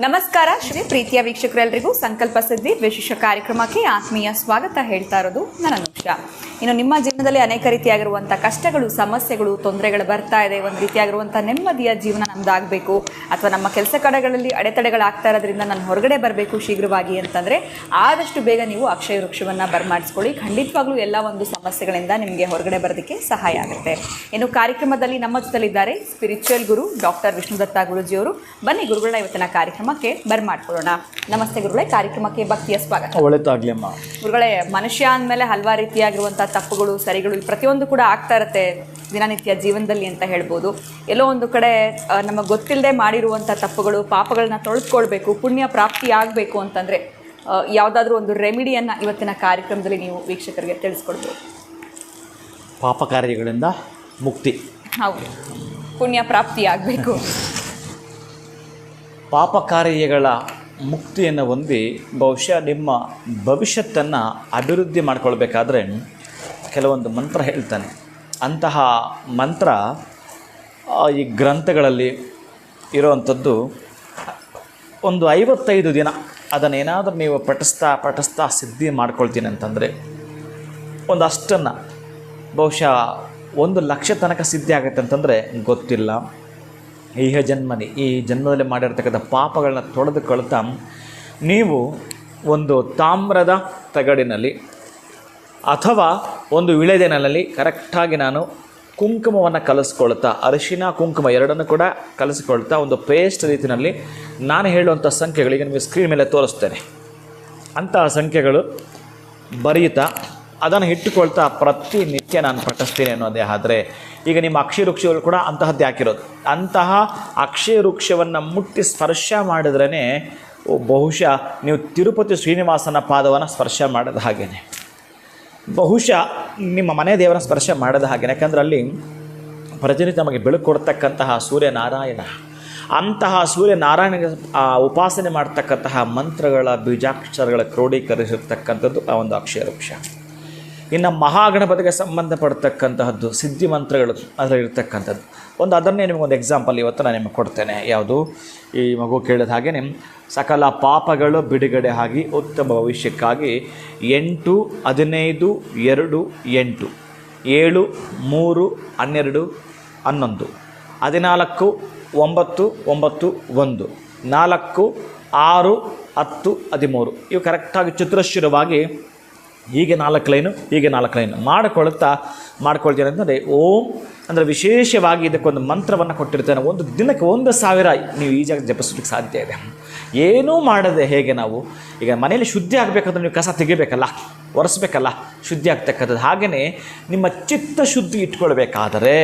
ನಮಸ್ಕಾರ ಶ್ರೀ ಪ್ರೀತಿಯ ವೀಕ್ಷಕರೆಲ್ಲರಿಗೂ ಸಂಕಲ್ಪ ಸಿದ್ಧಿ ವಿಶೇಷ ಕಾರ್ಯಕ್ರಮಕ್ಕೆ ಆತ್ಮೀಯ ಸ್ವಾಗತ ಹೇಳ್ತಾ ಇರೋದು ನನ್ನ ಇನ್ನು ನಿಮ್ಮ ಜೀವನದಲ್ಲಿ ಅನೇಕ ರೀತಿಯಾಗಿರುವಂಥ ಕಷ್ಟಗಳು ಸಮಸ್ಯೆಗಳು ತೊಂದರೆಗಳು ಬರ್ತಾ ಇದೆ. ಒಂದು ರೀತಿಯಾಗಿರುವಂಥ ನೆಮ್ಮದಿಯ ಜೀವನ ನಮ್ದಾಗಬೇಕು. ಅಥವಾ ನಮ್ಮ ಕೆಲಸ ಕಡೆಗಳಲ್ಲಿ ಅಡೆತಡೆಗಳಾಗ್ತಾ ಇರೋದ್ರಿಂದ ನಾನು ಹೊರಗಡೆ ಬರಬೇಕು ಶೀಘ್ರವಾಗಿ ಅಂತಂದರೆ ಆದಷ್ಟು ಬೇಗ ನೀವು ಅಕ್ಷಯ ವೃಕ್ಷವನ್ನು ಬರ್ಮಾಡಿಸ್ಕೊಳ್ಳಿ ಖಂಡಿತವಾಗ್ಲೂ ಎಲ್ಲ ಒಂದು ಸಮಸ್ಯೆಗಳಿಂದ ನಿಮಗೆ ಹೊರಗಡೆ ಬರೋದಕ್ಕೆ ಸಹಾಯ ಆಗುತ್ತೆ. ಇನ್ನು ಕಾರ್ಯಕ್ರಮದಲ್ಲಿ ನಮ್ಮ ಜೊತೆಲಿದ್ದಾರೆ ಸ್ಪಿರಿಚುವಲ್ ಗುರು ಡಾಕ್ಟರ್ ವಿಷ್ಣುದತ್ತ ಗುರುಜಿಯವರು. ಬನ್ನಿ ಗುರುಗಳ ಇವತ್ತಿನ ಕಾರ್ಯಕ್ರಮಕ್ಕೆ ಬರ್ಮಾಡ್ಕೊಳ್ಳೋಣ ನಮಸ್ತೆ ಗುರುಗಳೇ. ಕಾರ್ಯಕ್ರಮಕ್ಕೆ ಭಕ್ತಿಯ ಸ್ವಾಗತ. ಒಳಿತಾಗ್ಲಿ ಗುರುಗಳೇ ಮನುಷ್ಯ ಅಂದಮೇಲೆ ಹಲವಾರು ರೀತಿಯಾಗಿರುವಂಥ ತಪ್ಪುಗಳು ಸರಿಗಳು ಇಲ್ಲಿ ಪ್ರತಿಯೊಂದು ಕೂಡ ಆಗ್ತಾ ಇರುತ್ತೆ ದಿನನಿತ್ಯ ಜೀವನದಲ್ಲಿ ಅಂತ ಹೇಳ್ಬೋದು. ಎಲ್ಲೋ ಒಂದು ಕಡೆ ನಮಗೆ ಗೊತ್ತಿಲ್ಲದೆ ಮಾಡಿರುವಂಥ ತಪ್ಪುಗಳು ಪಾಪಗಳನ್ನ ತೊಳೆದುಕೊಳ್ಬೇಕು ಪುಣ್ಯ ಪ್ರಾಪ್ತಿ ಆಗಬೇಕು ಅಂತಂದರೆ ಯಾವುದಾದ್ರೂ ಒಂದು ರೆಮಿಡಿಯನ್ನು ಇವತ್ತಿನ ಕಾರ್ಯಕ್ರಮದಲ್ಲಿ ನೀವು ವೀಕ್ಷಕರಿಗೆ ತಿಳಿಸ್ಕೊಡ್ಬೋದು. ಪಾಪ ಕಾರ್ಯಗಳಿಂದ ಮುಕ್ತಿ. ಹೌದು. ಪುಣ್ಯ ಪ್ರಾಪ್ತಿ ಆಗಬೇಕು. ಪಾಪ ಕಾರ್ಯಗಳ ಮುಕ್ತಿಯನ್ನು ಹೊಂದಿ ಬಹುಶಃ ನಿಮ್ಮ ಭವಿಷ್ಯತ್ತನ್ನು ಅಭಿವೃದ್ಧಿ ಮಾಡಿಕೊಳ್ಬೇಕಾದ್ರೆ ಕೆಲವೊಂದು ಮಂತ್ರ ಹೇಳ್ತಾನೆ. ಅಂತಹ ಮಂತ್ರ ಈ ಗ್ರಂಥಗಳಲ್ಲಿ ಇರೋವಂಥದ್ದು ಒಂದು ಐವತ್ತೈದು ದಿನ ಅದನ್ನೇನಾದರೂ ನೀವು ಪಠಿಸ್ತಾ ಪಠಿಸ್ತಾ ಸಿದ್ಧಿ ಮಾಡ್ಕೊಳ್ತೀನಿ ಅಂತಂದರೆ ಒಂದು ಅಷ್ಟನ್ನು ಬಹುಶಃ ಒಂದು ಲಕ್ಷ ತನಕ ಸಿದ್ಧಿ ಆಗುತ್ತೆ ಅಂತಂದರೆ ಗೊತ್ತಿಲ್ಲ. ಇಹ ಜನ್ಮನಿ, ಈ ಜನ್ಮದಲ್ಲಿ ಮಾಡಿರ್ತಕ್ಕಂಥ ಪಾಪಗಳನ್ನ ತೊಳೆದುಕೊಳ್ತಾ ನೀವು ಒಂದು ತಾಮ್ರದ ತಗಡಿನಲ್ಲಿ ಅಥವಾ ಒಂದು ವಿಳೆದೆನಲ್ಲಿ ಕರೆಕ್ಟಾಗಿ ನಾನು ಕುಂಕುಮವನ್ನು ಕಲಿಸ್ಕೊಳ್ತಾ, ಅರಿಶಿನ, ಕುಂಕುಮ ಎರಡನ್ನು ಕೂಡ ಕಲಿಸ್ಕೊಳ್ತಾ ಒಂದು ಪೇಸ್ಟ್ ರೀತಿಯಲ್ಲಿ ನಾನು ಹೇಳುವಂಥ ಸಂಖ್ಯೆಗಳಿಗೆ ನಿಮಗೆ ಸ್ಕ್ರೀನ್ ಮೇಲೆ ತೋರಿಸ್ತೇನೆ. ಅಂತಹ ಸಂಖ್ಯೆಗಳು ಬರೆಯುತ್ತಾ ಅದನ್ನು ಇಟ್ಟುಕೊಳ್ತಾ ಪ್ರತಿನಿತ್ಯ ನಾನು ಪಠಿಸ್ತೀನಿ ಅನ್ನೋದೇ. ಆದರೆ ಈಗ ನಿಮ್ಮ ಅಕ್ಷಯ ವೃಕ್ಷಗಳು ಕೂಡ ಅಂತಹದ್ದೇ ಹಾಕಿರೋದು. ಅಂತಹ ಅಕ್ಷಯ ವೃಕ್ಷವನ್ನು ಮುಟ್ಟಿ ಸ್ಪರ್ಶ ಮಾಡಿದ್ರೇ ಬಹುಶಃ ನೀವು ತಿರುಪತಿ ಶ್ರೀನಿವಾಸನ ಪಾದವನ್ನು ಸ್ಪರ್ಶ ಮಾಡಿದ ಹಾಗೇನೆ. ಬಹುಶಃ ನಿಮ್ಮ ಮನೆ ದೇವರ ಸ್ಪರ್ಶ ಮಾಡಿದ ಹಾಗೆ ಯಾಕಂದರೆ ಅಲ್ಲಿ ಪ್ರತಿನಿತ್ಯ ನಮಗೆ ಬೆಳಕು ಕೊಡ್ತಕ್ಕಂತಹ ಸೂರ್ಯನಾರಾಯಣ. ಅಂತಹ ಸೂರ್ಯನಾರಾಯಣಗೆ ಆ, ಉಪಾಸನೆ ಮಾಡ್ತಕ್ಕಂತಹ ಮಂತ್ರಗಳ, ಬೀಜಾಕ್ಷರಗಳ ಕ್ರೋಢೀಕರಿಸಿರ್ತಕ್ಕಂಥದ್ದು ಆ ಒಂದು ಅಕ್ಷಯ ವೃಕ್ಷ. ಇನ್ನು ಮಹಾಗಣಪತಿಗೆ ಸಂಬಂಧಪಡ್ತಕ್ಕಂತಹದ್ದು ಸಿದ್ಧಿ ಮಂತ್ರಗಳು ಅದರಲ್ಲಿರ್ತಕ್ಕಂಥದ್ದು. ಒಂದು ಅದನ್ನೇ ನಿಮಗೊಂದು ಎಕ್ಸಾಂಪಲ್ ಇವತ್ತು ನಾನು ನಿಮಗೆ ಕೊಡ್ತೇನೆ. ಯಾವುದು? ಈ ಮಗು ಕೇಳಿದ ಹಾಗೆಯೇ ಸಕಲ ಪಾಪಗಳು ಬಿಡುಗಡೆ ಆಗಿ ಉತ್ತಮ ಭವಿಷ್ಯಕ್ಕಾಗಿ ಎಂಟು, ಹದಿನೈದು, ಎರಡು, ಎಂಟು, ಏಳು, ಮೂರು, ಹನ್ನೆರಡು, ಹನ್ನೊಂದು, ಹದಿನಾಲ್ಕು, ಒಂಬತ್ತು ಒಂಬತ್ತು, ಒಂದು, ನಾಲ್ಕು, ಆರು, ಹತ್ತು, ಹದಿಮೂರು. ಇವು ಕರೆಕ್ಟಾಗಿ ಚತುರಶ್ರವಾಗಿ ಹೀಗೆ ನಾಲ್ಕು ಲೈನು, ಹೀಗೆ ನಾಲ್ಕು ಲೈನು. ಮಾಡಿಕೊಳ್ತಾ, ಮಾಡ್ಕೊಳ್ತೀನಿ ಅಂತಂದರೆ, ಓಂ ಅಂದರೆ ವಿಶೇಷವಾಗಿ ಇದಕ್ಕೊಂದು ಮಂತ್ರವನ್ನು ಕೊಟ್ಟಿರ್ತೇನೆ ಒಂದು ದಿನಕ್ಕೆ ಒಂದು ಸಾವಿರ ನೀವು ಈಜಾಗಿ ಜಪಿಸೋದಕ್ಕೆ ಸಾಧ್ಯ ಇದೆ. ಏನೂ ಮಾಡದೆ ಹೇಗೆ ನಾವು, ಈಗ ಮನೆಯಲ್ಲಿ ಶುದ್ಧಿ ಆಗಬೇಕಂದ್ರೆ ನೀವು ಕಸ ತೆಗಿಬೇಕಲ್ಲ? ಒರೆಸ್ಬೇಕಲ್ಲ ಶುದ್ಧಿ ಆಗ್ತಕ್ಕಂಥದ್ದು ಹಾಗೆಯೇ ನಿಮ್ಮ ಚಿತ್ತ ಶುದ್ಧಿ ಇಟ್ಕೊಳ್ಬೇಕಾದರೆ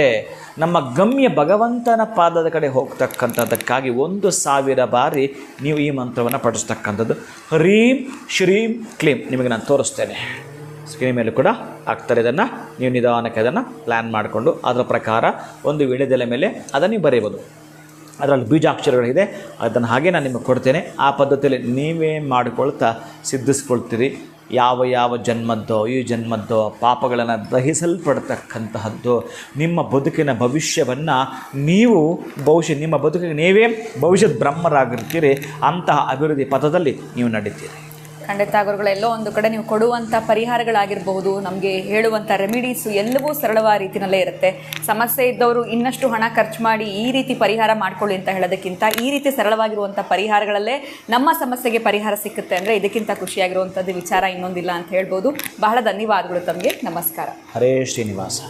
ನಮ್ಮ ಗಮ್ಯ ಭಗವಂತನ ಪಾದದ ಕಡೆ ಹೋಗ್ತಕ್ಕಂಥದ್ದಕ್ಕಾಗಿ ಒಂದು ಸಾವಿರ ಬಾರಿ ನೀವು ಈ ಮಂತ್ರವನ್ನು ಪಠಿಸ್ತಕ್ಕಂಥದ್ದು. ಹ್ರೀಂ ಶ್ರೀಂ ಕ್ಲೀಂ. ನಿಮಗೆ ನಾನು ತೋರಿಸ್ತೇನೆ. ಸ್ಕ್ರೀನ್ ಮೇಲೆ ಕೂಡ ಆಗ್ತಾರೆ ಇದನ್ನು. ನೀವು ನಿಧಾನಕ್ಕೆ ಅದನ್ನು ಪ್ಲ್ಯಾನ್ ಮಾಡಿಕೊಂಡು ಅದರ ಪ್ರಕಾರ ಒಂದು ವಿಳೆದೆಲೆ ಮೇಲೆ ಅದನ್ನು ನೀವು ಬರೆಯಬೋದು ಅದರಲ್ಲಿ ಬೀಜಾಕ್ಷರಗಳಿದೆ. ಅದನ್ನು ಹಾಗೆ ನಾನು ನಿಮಗೆ ಕೊಡ್ತೇನೆ. ಆ ಪದ್ಧತಿಯಲ್ಲಿ ನೀವೇ ಮಾಡಿಕೊಳ್ತಾ ಸಿದ್ಧಿಸ್ಕೊಳ್ತೀರಿ. ಯಾವ ಯಾವ ಜನ್ಮದ್ದೋ, ಈ ಜನ್ಮದ್ದೋ ಪಾಪಗಳನ್ನು ದಹಿಸಲ್ಪಡ್ತಕ್ಕಂತಹದ್ದು ನಿಮ್ಮ ಬದುಕಿನ ಭವಿಷ್ಯವನ್ನು ನೀವು ಬಹುಶಃ ನಿಮ್ಮ ಬದುಕಿಗೆ ನೀವೇ ಭವಿಷ್ಯದ ಬ್ರಹ್ಮರಾಗಿರ್ತೀರಿ ಅಂತಹ ಅಭಿವೃದ್ಧಿ ಪಥದಲ್ಲಿ ನೀವು ನಡೀತೀರಿ. ಖಂಡಿತ ಗುರುಗಳು ಎಲ್ಲೋ ಒಂದು ಕಡೆ ನೀವು ಕೊಡುವಂಥ ಪರಿಹಾರಗಳಾಗಿರಬಹುದು ನಮಗೆ ಹೇಳುವಂಥ ರೆಮಿಡೀಸು ಎಲ್ಲವೂ ಸರಳವಾದ ರೀತಿಯಲ್ಲೇ ಇರುತ್ತೆ. ಸಮಸ್ಯೆ ಇದ್ದವರು ಇನ್ನಷ್ಟು ಹಣ ಖರ್ಚು ಮಾಡಿ ಈ ರೀತಿ ಪರಿಹಾರ ಮಾಡ್ಕೊಳ್ಳಿ ಅಂತ ಹೇಳೋದಕ್ಕಿಂತ ಈ ರೀತಿ ಸರಳವಾಗಿರುವಂಥ ಪರಿಹಾರಗಳಲ್ಲೇ ನಮ್ಮ ಸಮಸ್ಯೆಗೆ ಪರಿಹಾರ ಸಿಕ್ಕುತ್ತೆ ಅಂದರೆ ಇದಕ್ಕಿಂತ ಖುಷಿಯಾಗಿರುವಂಥದ್ದು ವಿಚಾರ ಇನ್ನೊಂದಿಲ್ಲ ಅಂತ ಹೇಳ್ಬೋದು. ಬಹಳ ಧನ್ಯವಾದಗಳು ತಮಗೆ. ನಮಸ್ಕಾರ. ಹರೇ ಶ್ರೀನಿವಾಸ.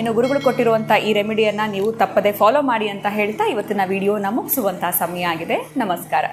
ಇನ್ನು ಗುರುಗಳು ಕೊಟ್ಟಿರುವಂಥ ಈ ರೆಮಿಡಿಯನ್ನು ನೀವು ತಪ್ಪದೆ ಫಾಲೋ ಮಾಡಿ ಅಂತ ಹೇಳ್ತಾ ಇವತ್ತಿನ ವಿಡಿಯೋನ ಮುಗಿಸುವಂಥ ಸಮಯ ಆಗಿದೆ. ನಮಸ್ಕಾರ.